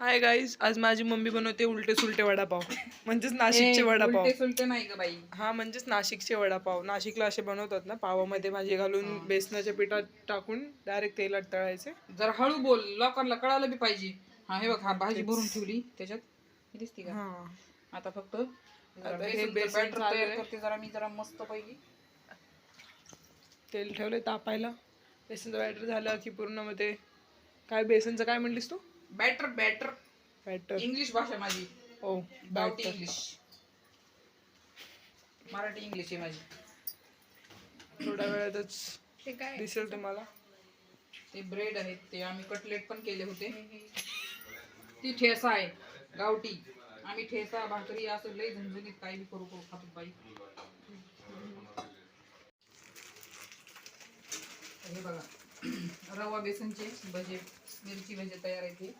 Hi guys आज माझी mummy बनवते उलटे सुलटे वडापाव. म्हणजेच नाशिकचे वडापाव. सुलटे नाही ग बाई. हा म्हणजेच नाशिकचे वडापाव. नाशिकला असे बनवतात ना पावामध्ये भाजी घालून बेसनाच्या पिठात टाकून डायरेक्ट तेलात तळायचे. जर हळू बोल लोकांना कळालं बी पाहिजे. हा हे बघ हा भाजी भरून ठेवली त्याच्यात. हे दिसते का? हा. आता फक्त जरा मी जरा मस्त पैकी. तेल ठेवले तापायला. बेसनचं बॅटर झालं की पूर्णमध्ये काय बेसनचं काय म्हणलीस तू? बॅटर बॅटर बॅटर इंग्लिश भाषा माझी. ओ गावठी बॅटर इंग्लिश मराठी इंग्लिश आहे माझी. थोड्या वेळातच दिसेल तुम्हाला. ते ब्रेड आहेत ते आम्ही कटलेट पण केले होते. ती ठेसा आहे गावठी. आम्ही ठेसा भाकरी असं लई झणझणीत काही बी करू करू खातो बाई. हे बघा. रवा बेसनचे भजे मिरची म्हणजे तयार आहे ती.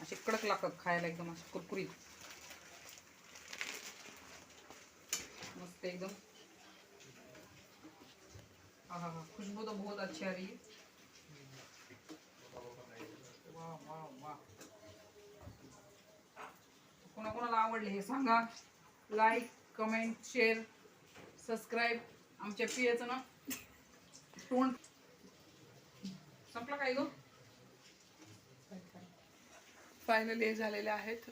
असे कडक लागतात खायला एकदम असे कुरकुरीत. मस्त एकदम. हाँ हाँ हाँ खुशबू तो बहुत अच्छी आ रही है. वाह वाह वाह. कोणाला आवडले हे सांगा. लाईक कमेंट शेअर सबस्क्राईब आमच्या पियाचं ना तोंड संपलं काय गं? फायनली हे झालेले आहेत.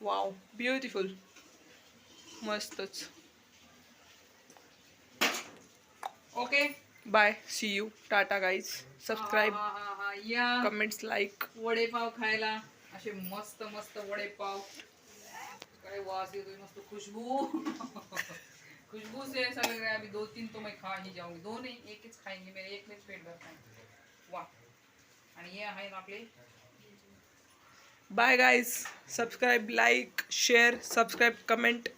वाव ब्युटिफुल मस्तच. Okay bye see you tata guys subscribe या. कमेंट्स लाईक वडेपाव खायला. असे मस्त मस्त वडेपाव. काय वास येतोय मस्त खुशबू. खुशबू से ऐसा लग रहा है अभी दो तीन तो मैं खा ही जाऊंगी. दो नहीं एक ही खाएंगे मेरे एक में पेट भरता है वाह. आणि हे आहे ना आपले bye guys subscribe like share subscribe comment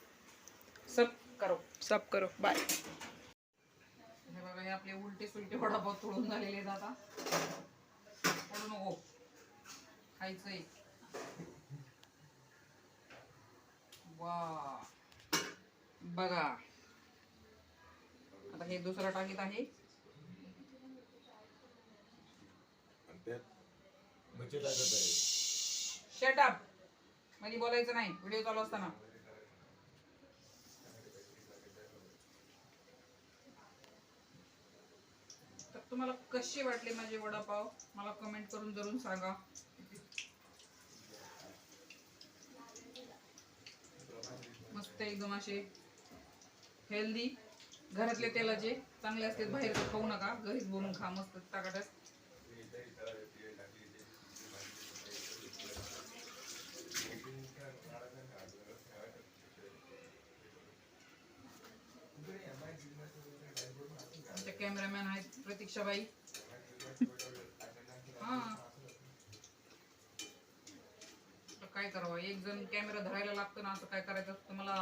सब करो. सब करो. बाय हे बघा हे आपले उलटे सुलटे वडापाव तोडून झालेले आहेत आता. पडू नको. खायचंय. वा. बघा. आता हे दुसरं टाकीत आहे. शटअपमध्ये म्हणजे बोलायचं नाही. व्हिडिओ चालू असताना. तर तुम्हाला कसे वाटले माझे वडापाव? मला कमेंट करून जरूर सांगा. मस्त एकदम असे हेल्दी घरातले तेलाचे. चांगले असते बाहेर खाऊ नका. घरीच बनवून खा मस्त ताकाटच आमच्या कॅमेरामॅन आहेत प्रतीक्षाबाई. हा. काय करावं? एक जण कॅमेरा धरायला लागतो ना असं काय करायचं असतं मला?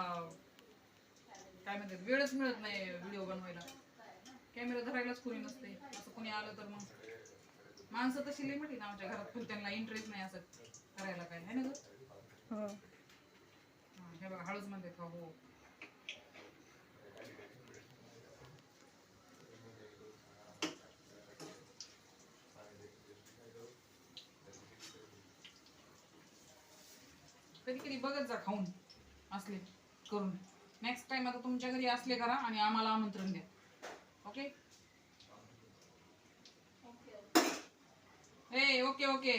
काय म्हणतात वेळच मिळत नाही व्हिडिओ बनवायला. कॅमेरा धरायलाच कोणी नसते असं कोणी आलं तर मग. माणसं तशी लई म्हटली ना आमच्या घरात पण त्यांना इंटरेस्ट नाही असं करायला काय है ना गं? हा, हे बघा हळूच म्हणते का हो. कधी कधी बघत जा खाऊन असले करून. नेक्स्ट टाइम आता तुमच्या घरी असले करा आणि आम्हाला आमंत्रण द्या. ओके ए ओके ओके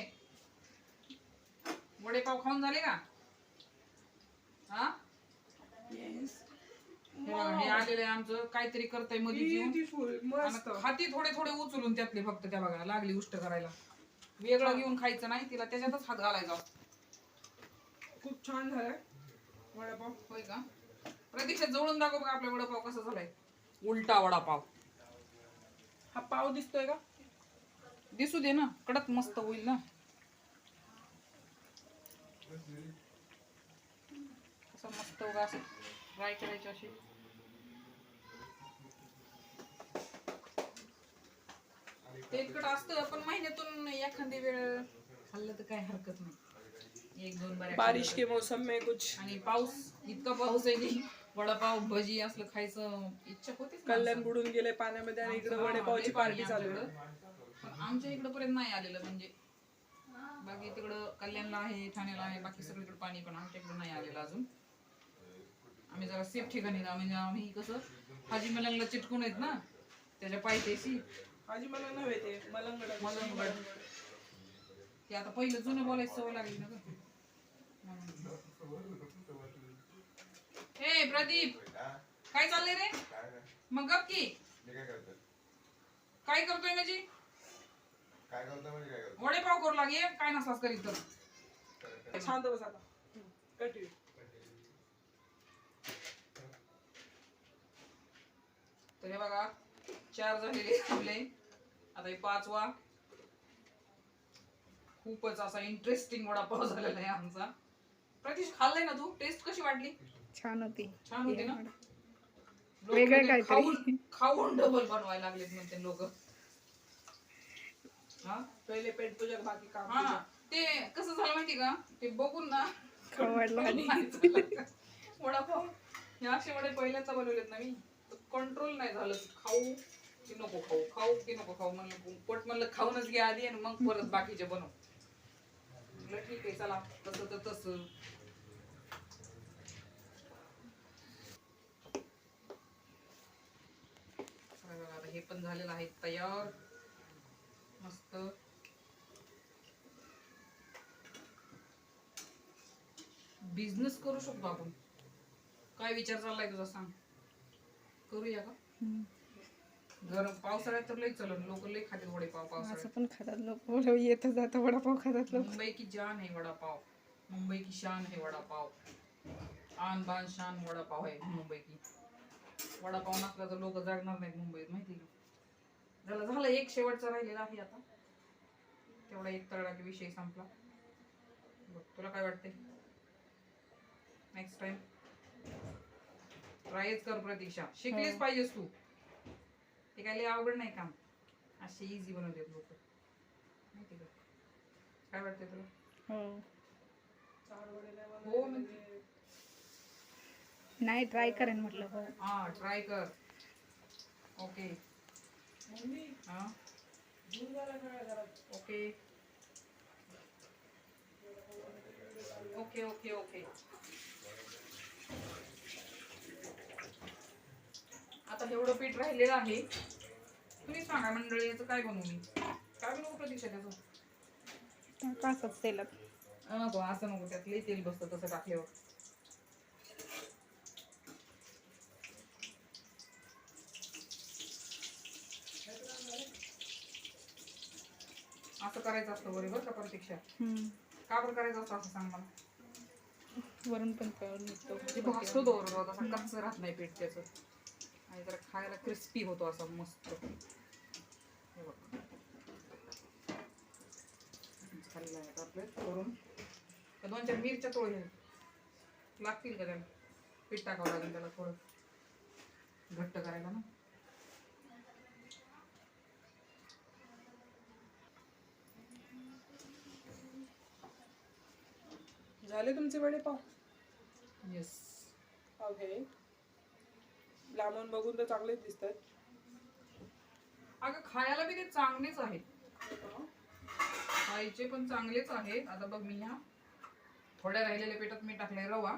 वडेपाव खाऊन झाले का? हा? आलेलं आहे आमचं. काहीतरी करतंयमध्ये हाती थोडे थोडे उचलून त्यातले फक्त त्या बघा लागली उष्ट करायला. वेगळं घेऊन खायचं नाही तिला त्याच्यातच हात घालायचा. खूप छान झालाय. वडापाव. होय का? प्रतीक्षा जवळून दाखव बघा आपला वडापाव कसा झालाय. उलटा वडापाव. हा पाव दिसतोय का? दिसू दे ना कडक मस्त होईल ना. कसं मस्त उगा असं. फ्राय करायचे असे. तेलकट असतं पण महिन्यातून एखादी वेळ खाल्लं तर काय हरकत नाही. एक दोन बार बारिश के मौसम में कुछ आणि पाऊस इतका पाऊस आहे की वडापाव भजी असलं खायचं इच्छा होतीच कल्याण. बुडून गेले पाण्यामध्ये आणि इकडे वडेपावची पार्टी चालू आहे. पण आमच्या इकडं पर्यंत नाही आलेलं म्हणजे बाकी तिकडं कल्याणला आहे ठाण्याला आहे बाकी सगळीकडे पाणी पण आमच्याकडे नाही आलेलं अजून आम्ही जरा सेफ ठिकाणी ना म्हणजे आम्ही कसं हाजी मलंगला चिटकून आहेत ना त्याच्या पायथ्याशी आजी मला नव्हे ते मलंगड मलंगड. ते आता पहिलं जुनं बोलायची सवय लागली ना गं. हे प्रदीप काय चाललंय रे? मग गप की. काय काय करतोय म्हणजे काय करतोय म्हणजे काय करतो वडेपाव करू लागे काय नसलास करीत तर. शांत बस आता. तर हे बघा चार झालेले आपले आता हे पाचवा. खूपच असा इंटरेस्टिंग वडापाव झालेला आहे आमचा. प्रतीश खाल्लाय ना तू? टेस्ट कशी वाटली? छान होती. छान होती ना? लोक वेगळं म्हणजे काहीतरी. खाऊन खाऊन डबल बनवायला लागलेत म्हणते लोक. हा? पहिले पेट तुझ्या बाकी काम हा. ते कसं झालं माहिती का? ते बघून ना. खवडला आणि. वडापाव. हे असे वडे पहिल्यांदा बनवलेत ना मी. कंट्रोल नाही झालं. खाऊ की नको खाऊ? खाऊ की नको खाऊ? म्हणलं पोट म्हणलं खाऊनच घ्या आधी आणि मग परत बाकीचे बनव. म्हटलं ठीक आहे चला तसं तर तसं. हे पण झालेलं आहे तयार. मस्त. बिझनेस करू शकतो आपण. काय विचार चाललाय तुझा सांग. करूया का? गरम पावसाळ्यात तर लई चलन लोक लई खाते वडेपाव असं पावसाळ्यात पण खातात लोक येत जातं वडापाव खातात लोक. मुंबई की जान है वडापाव. मुंबई की शान है वडापाव. आन बान शान वडापाव आहे मुंबई की वडापाव नसला तर लोक जागणार नाहीत मुंबईत माहिती का? झालं झालं एक शेवटचा राहिलेला आहे आता. तेवढा एक तळला की विषय संपला. बघ तुला काय वाटते नेक्स्ट टाइम ट्रायच कर प्रतीक्षा. शिकलीच हो. पाहिजेस तू. ते काय लय अवघड नाही काम. असे इझी बनवतात लोक. माहिती का? काय वाटतंय तुला? हो. हो म्हणजे नाही ट्राय करेन म्हटलं हो. हा ट्राय कर. ओके हा? ओके ओके ओके ओके एवढं पीठ राहिलेलं आहे. तुम्ही सांगा मंडळी याचं काय बनवू मी काय बनवू प्रतीक्षा त्याचं? टाकच तेलात. नको असं नको त्यात लई तेल बसतं तसं टाकल्यावर. असं करायचं असतं बरोबर का प्रतीक्षा. का बरं करायचं असतं असं सांग मला? वरून पण कळून निघतो भासतो असं कच्चं राहत नाही पीठ त्याचं. आणि जरा खायला क्रिस्पी होतो असा मस्त. हे बघ. झालेलं आहे आता आपलं करून. दोन चार मिरच्या तोडल्या लागतील का त्याला? पीठ टाकावं लागेल त्याला थोडं. घट्ट करायला ना. झाले तुमचे वडेपाव येस ओके. लांबून बघून तर चांगलेच दिसतात. अगं खायला बी ते चांगलेच आहेत. खायचे पण चांगलेच आहेत. आता बघ मी ह्या थोड्या राहिलेल्या पिठात मी टाकलाय. रवा.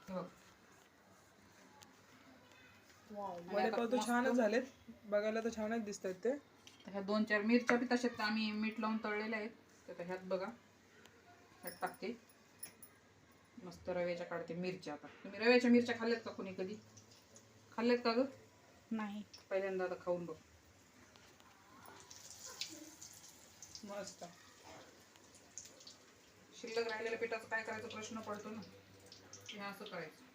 हे बघ. वडेपाव तर छानच झालेत. बघायला तर छानच दिसतात ते. तर ह्या दोन चार मिरच्या बी तशात आम्ही मीठ लावून तळलेल्या आहेत. तर ह्यात बघा. ह्यात टाकते. मस्त रव्याच्या काढते मिरच्या आता. तुम्ही रव्याच्या मिरच्या खाल्ल्यात का कोणी कधी? खाल्ल्यात का ग? नाही. पहिल्यांदा आता खाऊन बघ. मस्त. शिल्लक राहिलेल्या पिठाचं काय करायचं प्रश्न पडतो ना? हे असं करायचं.